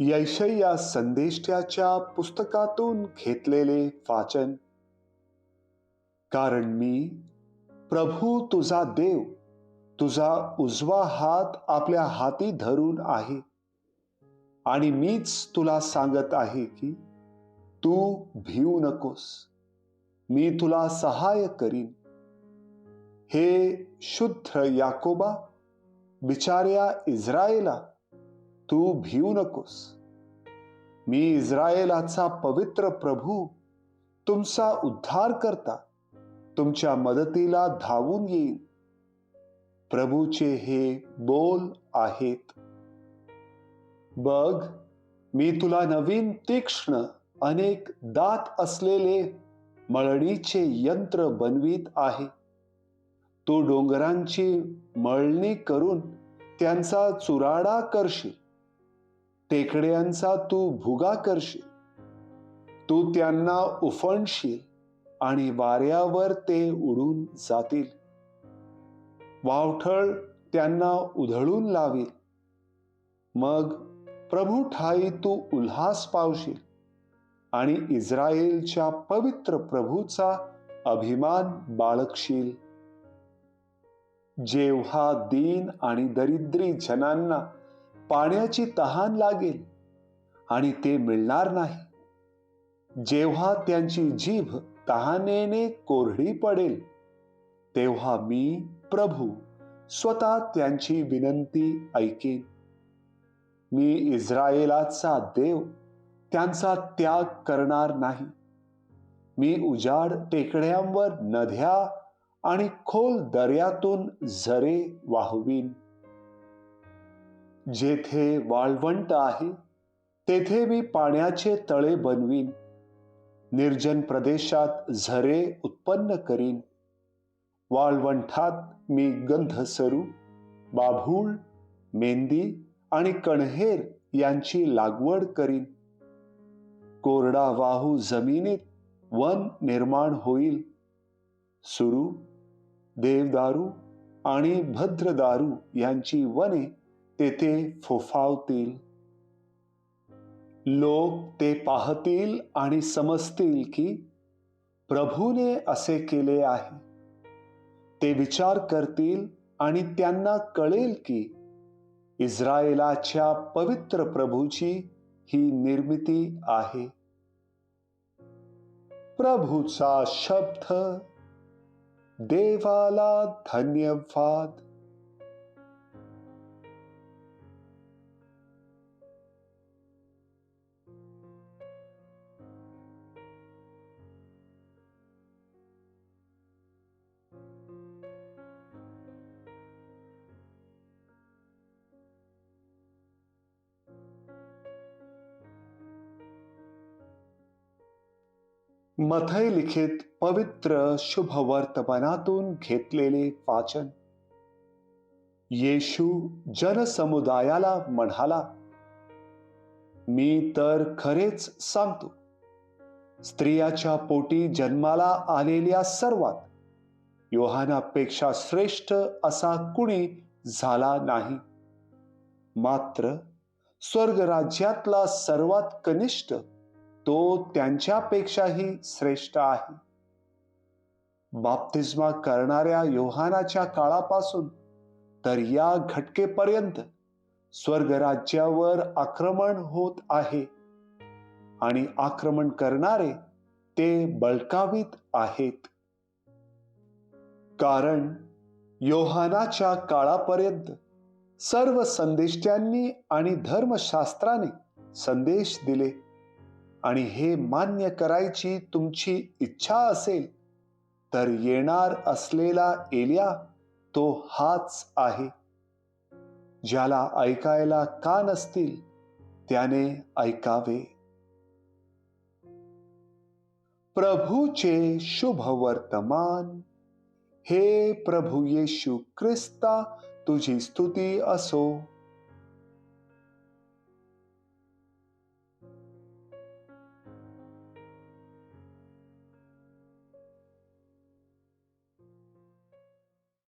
यैशय्या संदेष्ट्याच्या पुस्तकातून घेतलेले वाचन. कारण मी प्रभू तुझा देव तुझा उजवा हात आपल्या हाती धरून आहे. आणि मीच तुला सांगत आहे की तू भिवू नकोस. मी तुला सहाय्य करीन. हे शुद्ध याकोबा बिचाऱ्या इस्रायला तू भिवू नकोस. मी इस्रायलाचा पवित्र प्रभू तुमचा उद्धार करता तुमच्या मदतीला धावून येईल प्रभूचे हे बोल आहेत. बघ मी तुला नवीन तीक्ष्ण अनेक दात असलेले मळणीचे यंत्र बनवीत आहे. तू डोंगरांची मळणी करून त्यांचा चुराडा करशील. टेकड्यांचा तू भुगा करशील. तू त्यांना उफणशील आणि वाऱ्यावर ते उडून जातील. वावठळ त्यांना उधळून लावील. मग प्रभू ठाई तू उल्हास पावशील आणि इस्रायलच्या पवित्र प्रभूचा अभिमान बाळगशील. जेव्हा दीन आणि दरिद्री जनांना पाण्याची तहान लागेल आणि ते मिळणार नाही. जेव्हा त्यांची जीभ तहानेने कोरडी पडेल तेव्हा मी प्रभू स्वतः त्यांची विनंती ऐकेन. मी इस्रायलाचा देव त्यांचा त्याग करणार नाही. मी उजाड टेकड्यांवर नद्या आणि खोल दर्यातून झरे वाहवीन. जेथे वाळवंट आहे तेथे मी पाण्याचे तळे बनवीन. निर्जन प्रदेशात झरे उत्पन्न करीन. वाळवंठात मी गंधसरू बाभूळ मेंदी आणि कणहेर यांची लागवड करीन. कोरडावाहू जमिनीत वन निर्माण होईल. सुरू देवदारू आणि भद्रदारू यांची वने तेथे फोफावतील. लोक ते पाहतील आणि समजतील की प्रभूने असे केले आहे. ते विचार करतील आणि त्यांना कळेल की इस्रायलाच्या पवित्र प्रभूची ही निर्मिती आहे. प्रभूचा शब्द देवाला धन्यवाद. मथय लिखित पवित्र शुभ वर्तमानातून घेतलेले वाचन. येशू जनसमुदायाला म्हणाला मी तर खरेच सांगतो स्त्रियाच्या पोटी जन्माला आलेल्या सर्वात योहानापेक्षा श्रेष्ठ असा कुणी झाला नाही. मात्र स्वर्ग राज्यातला सर्वात कनिष्ठ तो त्यांच्यापेक्षाही श्रेष्ठ आहे. बाप्तिस्मा करणाऱ्या योहानाच्या काळापासून तर या घटकेपर्यंत स्वर्गराज्यावर आक्रमण होत आहे आणि आक्रमण करणारे ते बळकावित आहेत. कारण योहानाच्या काळापर्यंत सर्व संदेष्ट्यांनी आणि धर्मशास्त्राने संदेश दिले. आणि हे मान्य करायची तुमची इच्छा असेल तर येणार असलेला एलिया तो हाच आहे. ज्याला ऐकायला का नसतील त्याने ऐकावे. प्रभूचे शुभ वर्तमान. हे प्रभू येशू ख्रिस्ता तुझी स्तुती असो.